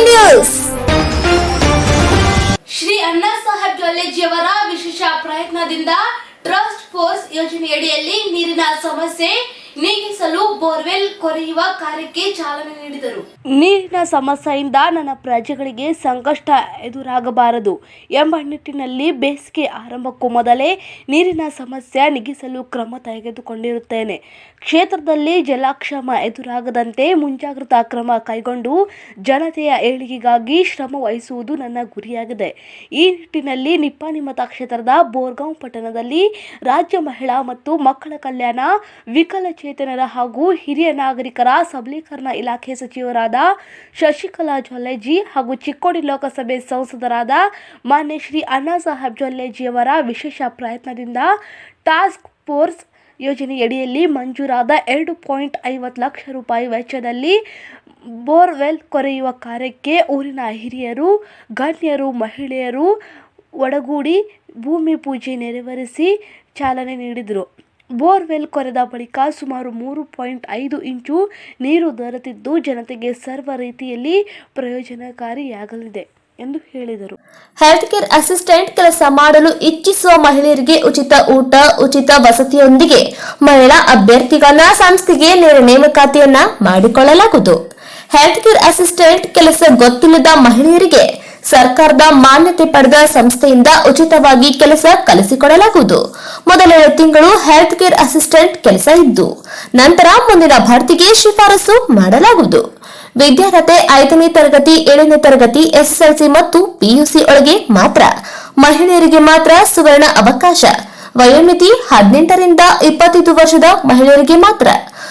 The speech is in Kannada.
ನ್ಯೂಸ್ ಶ್ರೀ ಅಣ್ಣಾ ಸಾಹೇಬ್ ಜ್ವಾಲೇಜಿಯವರ ವಿಶೇಷ ಪ್ರಯತ್ನದಿಂದ ಟ್ರಸ್ಟ್ ಫೋರ್ಸ್ ಯೋಜನೆಯಡಿಯಲ್ಲಿ ನೀರಿನ ಸಮಸ್ಯೆ ನೀಗಿಸಲು ಬೋರ್ವೆಲ್ ಕೊರೆಯುವ ಕಾರ್ಯಕ್ಕೆ ಚಾಲನೆ ನೀಡಿದರು. ನೀರಿನ ಸಮಸ್ಯೆಯಿಂದ ನನ್ನ ಪ್ರಜೆಗಳಿಗೆ ಸಂಕಷ್ಟ ಎದುರಾಗಬಾರದು ಎಂಬ ನಿಟ್ಟಿನಲ್ಲಿ ಬೇಸಿಗೆ ಆರಂಭಕ್ಕೂ ಮೊದಲೇ ನೀರಿನ ಸಮಸ್ಯೆ ನೀಗಿಸಲು ಕ್ರಮ ತೆಗೆದುಕೊಂಡಿರುತ್ತೇನೆ. ಕ್ಷೇತ್ರದಲ್ಲಿ ಜಲಾಕ್ಷಮ ಎದುರಾಗದಂತೆ ಮುಂಜಾಗ್ರತಾ ಕ್ರಮ ಕೈಗೊಂಡು ಜನತೆಯ ಏಳಿಗೆಗಾಗಿ ಶ್ರಮ ವಹಿಸುವುದು ನನ್ನ ಗುರಿಯಾಗಿದೆ. ಈ ನಿಟ್ಟಿನಲ್ಲಿ ನಿಪ್ಪಾಣಿ ಕ್ಷೇತ್ರದ ಬೋರ್ಗಾಂವ್ ಪಟ್ಟಣದಲ್ಲಿ ರಾಜ್ಯ ಮಹಿಳಾ ಮತ್ತು ಮಕ್ಕಳ ಕಲ್ಯಾಣ ವಿಕಲಚೇತನರ ಹಾಗೂ ಹಿರಿಯ ನಾಗರಿಕರ ಸಬಲೀಕರಣ ಇಲಾಖೆ ಸಚಿವರಾದ ಶಶಿಕಲಾ ಜೊಲ್ಲೆಜಿ ಹಾಗೂ ಚಿಕ್ಕೋಡಿ ಲೋಕಸಭೆ ಸಂಸದರಾದ ಮಾನ್ಯ ಶ್ರೀ ಅಣ್ಣಾ ಸಾಹೇಬ್ ಜೊಲ್ಲೆಜಿಯವರ ವಿಶೇಷ ಪ್ರಯತ್ನದಿಂದ ಟಾಸ್ಕ್ ಫೋರ್ಸ್ ಯೋಜನೆಯಡಿಯಲ್ಲಿ ಮಂಜೂರಾದ ಎರಡು ಪಾಯಿಂಟ್ ಐವತ್ತು ಲಕ್ಷ ರೂಪಾಯಿ ವೆಚ್ಚದಲ್ಲಿ ಬೋರ್ವೆಲ್ ಕೊರೆಯುವ ಕಾರ್ಯಕ್ಕೆ ಊರಿನ ಹಿರಿಯರು, ಗಣ್ಯರು, ಮಹಿಳೆಯರು ಒಡಗೂಡಿ ಭೂಮಿ ಪೂಜೆ ನೆರವೇರಿಸಿ ಚಾಲನೆ ನೀಡಿದರು. ಬೋರ್ವೆಲ್ ಕೊರೆದ ಬಳಿಕ ಸುಮಾರು ಮೂರು ಪಾಯಿಂಟ್ ಐದು ಇಂಚು ನೀರು ದೊರೆತಿದ್ದು ಜನತೆಗೆ ಸರ್ವ ರೀತಿಯಲ್ಲಿ ಪ್ರಯೋಜನಕಾರಿಯಾಗಲಿದೆ ಎಂದು ಹೇಳಿದರು. ಹೆಲ್ತ್ ಕೇರ್ ಅಸಿಸ್ಟೆಂಟ್ ಕೆಲಸ ಮಾಡಲು ಇಚ್ಛಿಸುವ ಮಹಿಳೆಯರಿಗೆ ಉಚಿತ ಊಟ, ಉಚಿತ ವಸತಿಯೊಂದಿಗೆ ಮಹಿಳಾ ಅಭ್ಯರ್ಥಿಗಳ ಸಂಸ್ಥೆಗೆ ನೇರ ನೇಮಕಾತಿಯನ್ನ ಮಾಡಿಕೊಳ್ಳಲಾಗುವುದು. ಹೆಲ್ತ್ ಕೇರ್ ಅಸಿಸ್ಟೆಂಟ್ ಕೆಲಸ ಗೊತ್ತಿಲ್ಲದ ಮಹಿಳೆಯರಿಗೆ ಸರ್ಕಾರದ ಮಾನ್ಯತೆ ಪಡೆದ ಸಂಸ್ಥೆಯಿಂದ ಉಚಿತವಾಗಿ ಕೆಲಸ ಕಲಿಸಿಕೊಡಲಾಗುವುದು. ಮೊದಲನೇ ತಿಂಗಳು ಹೆಲ್ತ್ ಕೇರ್ ಅಸಿಸ್ಟೆಂಟ್ ಕೆಲಸ ಇದ್ದು, ನಂತರ ಮುಂದಿನ ಭರ್ತಿಗೆ ಶಿಫಾರಸು ಮಾಡಲಾಗುವುದು. ವಿದ್ಯಾರ್ಹತೆ ಐದನೇ ತರಗತಿ, ಏಳನೇ ತರಗತಿ, ಎಸ್ಎಸ್ಎಲ್ಸಿ ಮತ್ತು ಪಿಯುಸಿ ಒಳಗೆ ಮಾತ್ರ ಮಹಿಳೆಯರಿಗೆ ಮಾತ್ರ ಸುವರ್ಣ ಅವಕಾಶ. ವಯೋಮಿತಿ ಹದಿನೆಂಟರಿಂದ ಇಪ್ಪತ್ತೈದು ವರ್ಷದ ಮಹಿಳೆಯರಿಗೆ ಮಾತ್ರ.